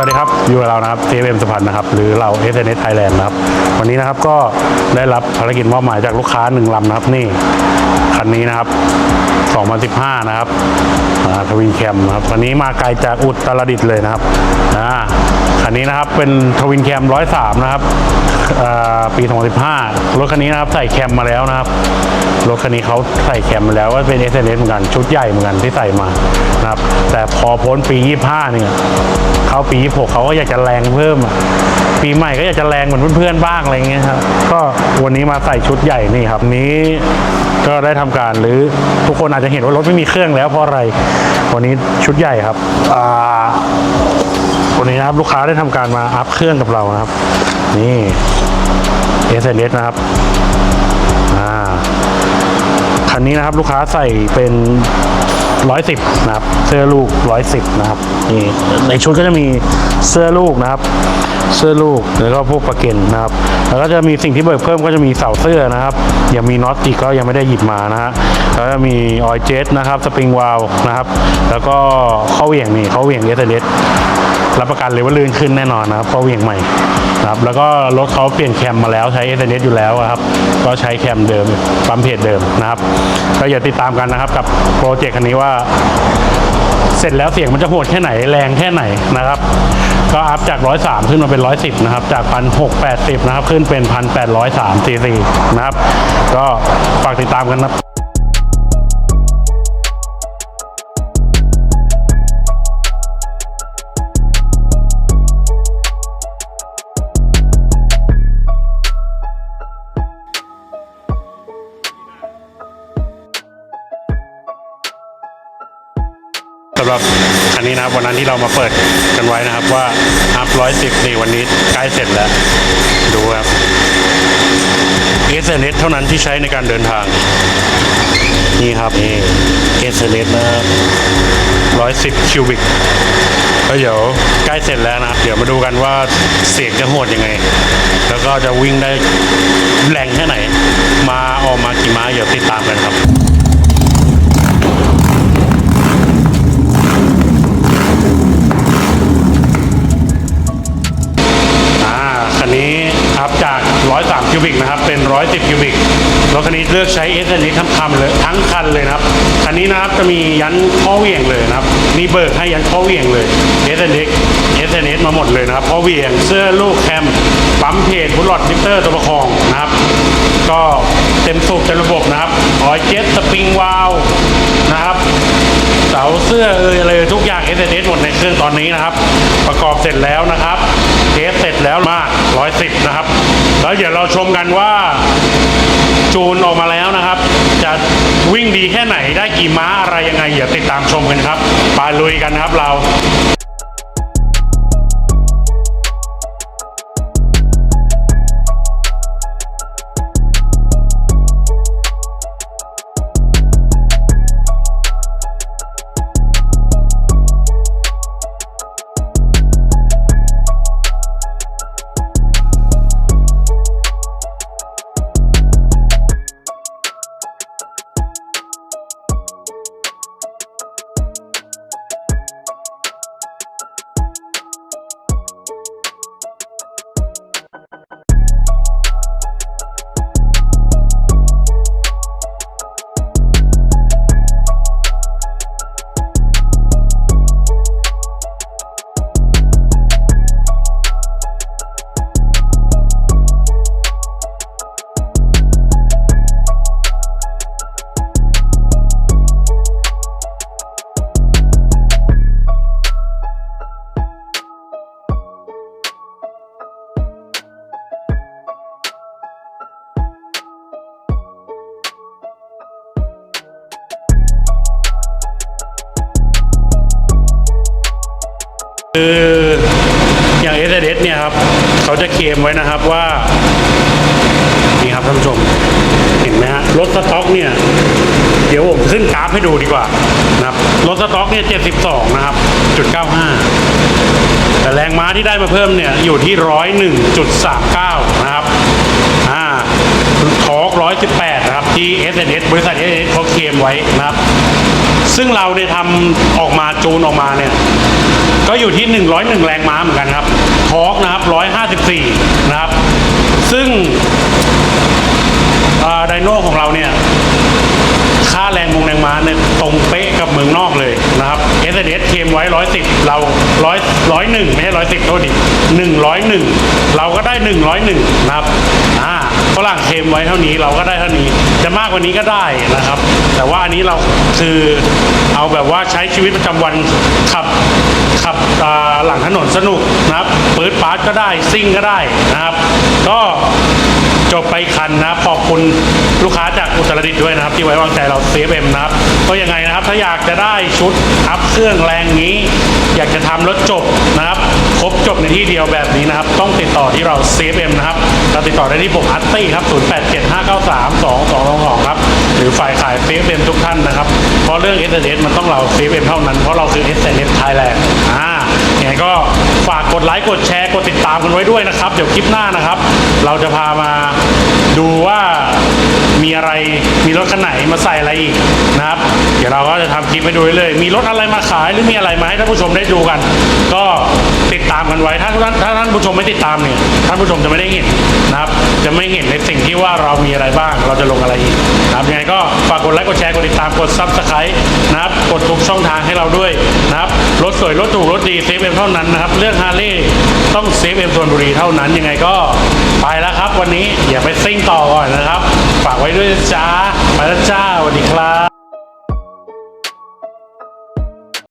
วัสดีครับอยู่กับเรานะครับ TFM สุพรรณนะครับหรือเรา SNS Thailand นะครับวันนี้นะครับก็ได้รับภารกิจมอบหมายจากลูกค้าหนึ่งลำนะครับนี่คันนี้นะครับ 2015 นะครับทวินแคมนะครับคันนี้มาไกลจากอุตรดิตถ์เลยนะครับอ่าคันนี้นะครับเป็นทวินแคม103 นะครับอ่าปี 2015 รถคันนี้นะครับใส่แคมมาแล้วนะครับ รถคันนี้เขาใส่แคมมาแล้วก็เป็น s อ s เหมือนกันชุดใหญ่เหมือนกันที่ใส่มานะครับแต่พอพ้นปี 25 เนี่ยเข้าปี26เขาก็อยากจะแรงเพิ่มปีใหม่ก็อยากจะแรงเหมือนเพื่อนๆบ้างอะไรเงี้ยครับก็วันนี้มาใส่ชุดใหญ่นี่ครับ นี้ก็ได้ทำการหรือทุกคนอาจจะเห็นว่ารถไม่มีเครื่องแล้วเพราะอะไร วันนี้ชุดใหญ่ครับอ่าวันนี้นะครับลูกค้าได้ทำการมาอัพเครื่องกับเรานะครับ นี่ s อ s นะครับอ่าคันนี้นะครับลูกค้าใส่เป็น ร้อยสิบนะครับเสื้อลูกร้อยสิบนะครับนี่ในชุดก็จะมีเสื้อลูกนะครับ เสื้อลูกแล้วก็พวกประเก็นนะครับ แล้วก็จะมีสิ่งที่เบิกเพิ่มก็จะมีเสาเสื้อนะครับยังมีน็อตอีกก็ยังไม่ได้หยิบมานะฮะแล้วก็มีออยเจ็ตนะครับสปริงวาลนะครับ แล้วก็เข้าเหวี่ยงนี่เข้าเหวี่ยงเอสเรับประกันเลยว่าลื่นขึ้นแน่นอนนะครับข้อเวี่ยงใหม่นะครับแล้วก็รถเขาเปลี่ยนแคมมาแล้วใช้เอสเอยู่แล้วครับ ก็ใช้แคมเดิมปั๊มเพจเดิมนะครับก็อย่าติดตามกันนะครับกับโปรเจกต์คันนี้ว่า เสร็จแล้วเสียงมันจะโหดแค่ไหนแรงแค่ไหนนะครับก็อัพจาก 103 ขึ้นมาเป็น 110 นะครับ จาก 1,680 นะครับ ขึ้นเป็น 1,803 cc นะครับ ก็ฝากติดตามกันนะ หรับคันนี้นะครับวันนั้นที่เรามาเปิดกันไว้นะครับว่าอัพร้อยสิบนี่วันนี้ใกล้เสร็จแล้ว ดูครับ s อ s เท่านั้นที่ใช้ในการเดินทาง นี่ครับนี่ s อ s นะครับร้อยสิบคิวบิกก็เดี๋ยวใกล้เสร็จแล้วนะ เดี๋ยวมาดูกันว่าเสียงจะโหดยังไง แล้วก็จะวิ่งได้แรงแค่ไหน มาออกมากี่ม้าเดี๋ยวติดตามกันครับ นี้อัพจาก 103 คิวบิกนะครับเป็น 110 คิวบิกรถคันนี้เลือกใช้ s อ s ทั้งคันเลยทั้งคันเลยนะครับคันนี้นะครับจะมียันข้อเหวี่ยงเลยนะครับมีเบิกให้ยันข้อเหวี่ยงเลย s อ s s s มาหมดเลยนะครับข้อเหวี่ยงเสื้อลูกแคมปั๊มเพจบุลลอดมิเตอร์ตัวประคองนะครับก็เต็มสูบเต็มระบบนะครับออยเจ็ตสปริงวาลนะครับเสาเสื้อเอย SSS หมดในเครื่องตอนนี้นะครับ ประกอบเสร็จแล้วนะครับเทสเสร็จแล้วมาก 110 นะครับ แล้วเดี๋ยวเราชมกันว่าจูนออกมาแล้วนะครับ จะวิ่งดีแค่ไหนได้กี่ม้าอะไรยังไงอย่าติดตามชมกันครับไปลุยกันครับเรา เนี่ยครับเขาจะเคลมไว้นะครับว่านี่ครับท่านผู้ชมเห็นไหมฮะรถสต็อกเนี่ยเดี๋ยวผมขึ้นกราฟให้ดูดีกว่านะครับรถสต็อกเนี่ย72 นะครับจุด95 แต่แรงม้าที่ได้มาเพิ่มเนี่ยอยู่ที่ 101.39 นะครับอ่าทอร์ก118 นะครับ ที่ SNS บริษัท SNS เขาเคลมไว้นะครับ ซึ่งเราเนี่ยทำออกมาจูนออกมาเนี่ย ก็อยู่ที่ 101 แรงม้าเหมือนกันครับทอร์กนะครับ 154 นะครับ ซึ่งไดโน่ของเราเนี่ย ค่าแรงมงแรงม้าเนี่ยตรงเป๊ะกับเมืองนอกเลยนะครับ s อ s เคมไว้ 110 เรา 100 101 ไม่ใช่ 110 โทษดิ101 เราก็ได้ 101 นะครับอ่า ฝรั่งเคมไว้เท่านี้เราก็ได้เท่านี้จะมากกว่านี้ก็ได้นะครับ แต่ว่าอันนี้เราคือเอาแบบว่าใช้ชีวิตประจำวันขับขับหลังถนนสนุกนะครับปืดปาร์ตก็ได้ซิ่งก็ได้นะครับ ก็จบไปคันนะขอบคุณลูกค้าจากอุตรดิตด้วยนะครับ ที่ไว้วางใจเรา CFM นะครับ ก็ยังไงนะครับ ถ้าอยากจะได้ชุดอัพเครื่องแรงนี้ อยากจะทำรถจบนะครับ ครบจบในที่เดียวแบบนี้นะครับ ต้องติดต่อที่เรา CFM นะครับเราติดต่อได้ที่ผมอัตตี้ครับ 0875932222 ครับ หรือฝ่ายขาย CFM ทุกท่านนะครับ เพราะเรื่อง s อ s มันต้องเรา CFM เท่านั้น เพราะเราคือ s อ s Thailand อ่าอย่างไรก็ฝากกดไลค์กดแชร์กดติดตามกันไว้ด้วยนะครับ เดี๋ยวคลิปหน้านะครับ เราจะพามาดูว่า มีอะไรมีรถคันไหนมาใส่อะไรอีกนะครับ เดี๋ยวเราก็จะทำคลิปให้ดูเรื่อยๆมีรถอะไรมาขายหรือมีอะไรมาให้ท่านผู้ชมได้ดูกัน ก็ติดตามกันไว้ถ้าท่านถ้าท่านผู้ชมไม่ติดตามเนี่ยท่านผู้ชมจะไม่ได้เห็นนะครับ จะไม่เห็นในสิ่งที่ว่าเรามีอะไรบ้าง เราจะลงอะไรอีกนะครับยังไงก็ฝากกดไลค์กดแชร์กดติดตามกดซับสไครต์นะครับกดทุกช่องทางให้เราด้วยนะครับรถสวยรถถูกรถดีเซฟเอ็มเท่านั้นนะครับเรื่องฮาร์เลย์ต้องเซฟเอ็มโซนบุรีเท่านั้นยังไงก็ไปแล้วครับ วันนี้อย่าไปซิ่งต่อก่อนนะครับ ฝากไว้ด้วยจ้าไปแล้วจ้าสวัสดีครับ